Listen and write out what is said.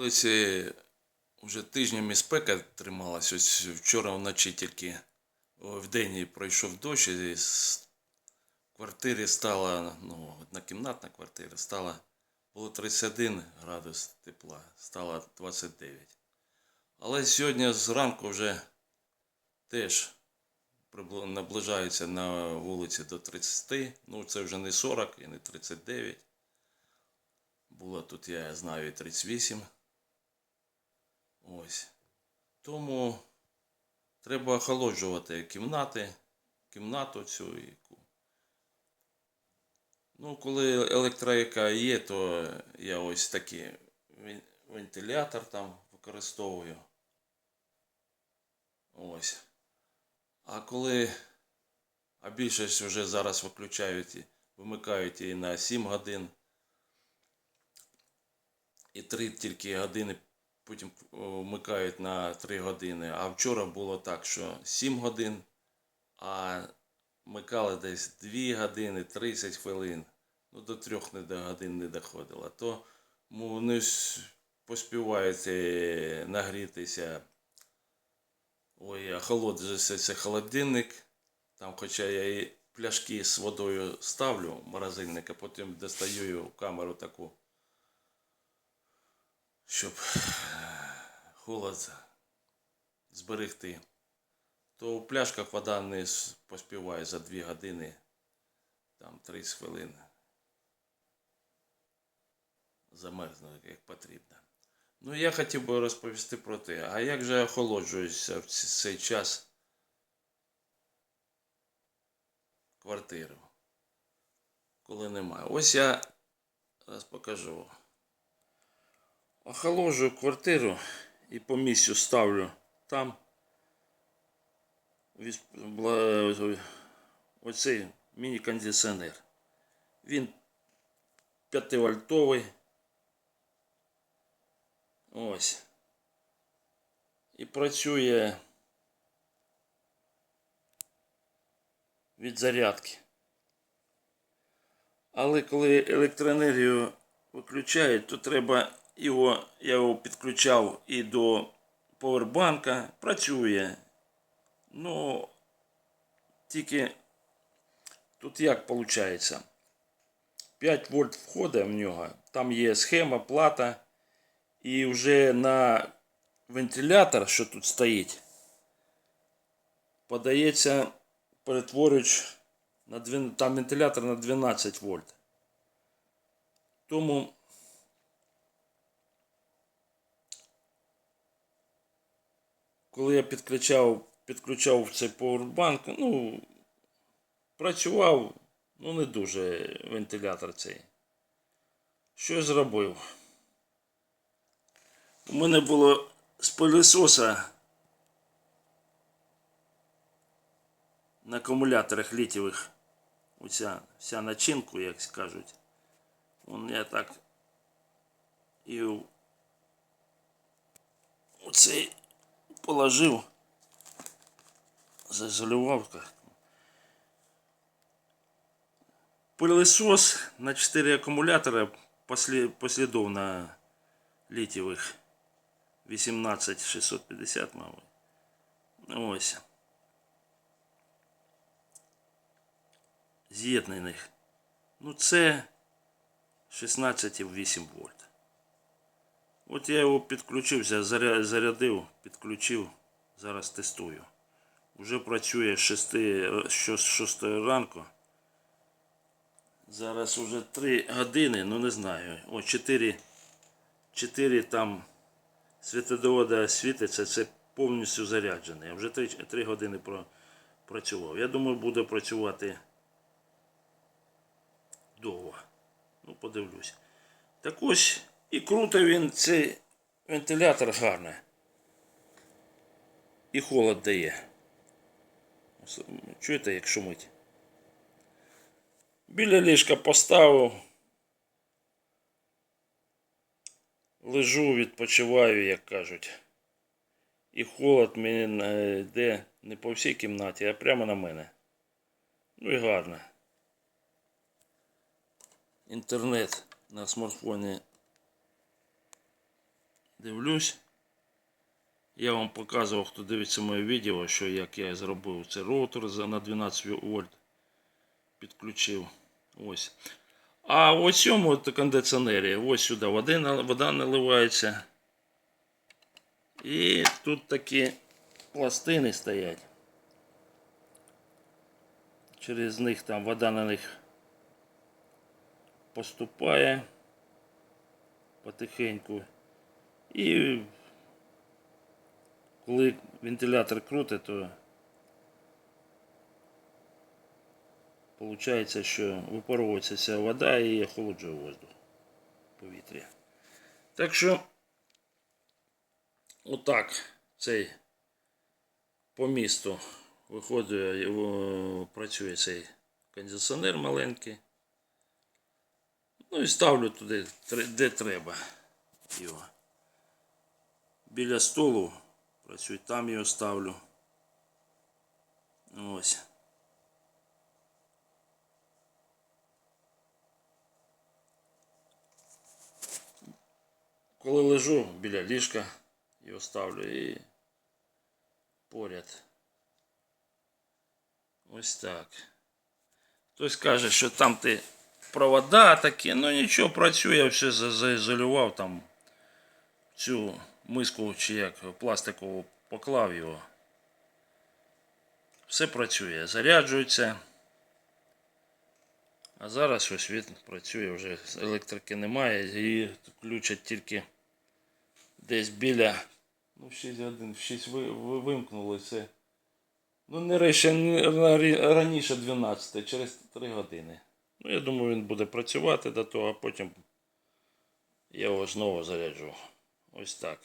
Е, вже тижнями спека трималась. Ось вчора вночі тільки о, вдень пройшов дощ, і з квартири стало, ну, однокімнатна квартира стала, було 31 градус тепла, стало 29. Але сьогодні зранку вже теж наближається на вулиці до 30, ну це вже не 40 і не 39. Було тут, я знаю, і 38. Ось. Тому треба охолоджувати кімнати, кімнату цю. яку. Ну, коли електрика є, то я ось такий вентилятор там використовую. Ось. А коли. А більшість вже зараз виключають, і- вимикають і на 7 годин. І 3 тільки години потім вмикають на 3 години. А вчора було так, що 7 годин, а вмикали десь 2 години, 30 хвилин. Ну, до 3 не до годин не доходило. То ну, вони ж поспівають е, нагрітися. Ой, охолоджується холодильник. Там, хоча я і пляшки з водою ставлю в морозильник, а потім достаю камеру таку щоб холод зберегти, то в пляшках вода не поспіває за 2 години, там 30 хвилин. Замерзне, як потрібно. Ну, я хотів би розповісти про те, а як же охолоджується в цей час квартиру, коли немає. Ось я зараз покажу. Охолоджую квартиру і по місцю ставлю там. Оцей міні-кондиціонер. Він 5-вольтовий. Ось. І працює від зарядки. Але коли електроенергію виключають, то треба його, я його підключав і до повербанка. Працює. Ну, тільки тут як виходить? 5 вольт входить в нього, там є схема, плата, і вже на вентилятор, що тут стоїть, подається перетворюючи на дві- там вентилятор на 12 вольт. Тому коли я підключав, підключав цей поwerbank, ну, працював, ну не дуже вентилятор цей. Що я зробив? У мене було з пилисоса на акумуляторах літєвих оця вся начинку, як скажуть. Вон я так і оцей положив, зазолював. так. Пылесос на 4 аккумулятора после, послідовно літєвих 18650, мабуть. Ось. З'єднаних. Ну це 16,8 вольт. От я його підключився, зарядив, підключив, зараз тестую. Уже працює з 6, з 6 ранку. Зараз уже 3 години, ну не знаю. О, 4, 4 там світодіода світиться, це повністю заряджений. Я вже 3, 3 години працював. Я думаю, буде працювати довго. Ну, подивлюсь. Так ось і круто він цей вентилятор гарний. І холод дає. Чуєте, як шумить? Біля ліжка поставив. Лежу, відпочиваю, як кажуть. І холод мені йде не по всій кімнаті, а прямо на мене. Ну і гарно. Інтернет на смартфоні дивлюсь. Я вам показував, хто дивиться моє відео, що як я зробив цей роутер на 12 вольт. Підключив. Ось. А ось цьому кондиціонері, ось сюди води, вода наливається. І тут такі пластини стоять. Через них там вода на них поступає потихеньку. І коли вентилятор крутить, то виходить, що випаровується ця вода і охолоджує воздух повітря. Так що отак цей по місту виходить, працює цей кондиціонер маленький. Ну і ставлю туди, де треба його. Біля столу працює, там його ставлю. Ось. Коли лежу біля ліжка, його ставлю і поряд. Ось так. Хтось каже, що там ти провода такі, ну нічого, працює, я все за- заізолював там цю миску чи як пластикову поклав його. Все працює, заряджується. А зараз щось він працює вже електрики немає, її включать тільки десь біля. Ну, в 6 годин, в 6 ви, ви, вимкнули це. Ну, не раніше 12, через 3 години. Ну, я думаю, він буде працювати до того, а потім я його знову заряджу. Ось так.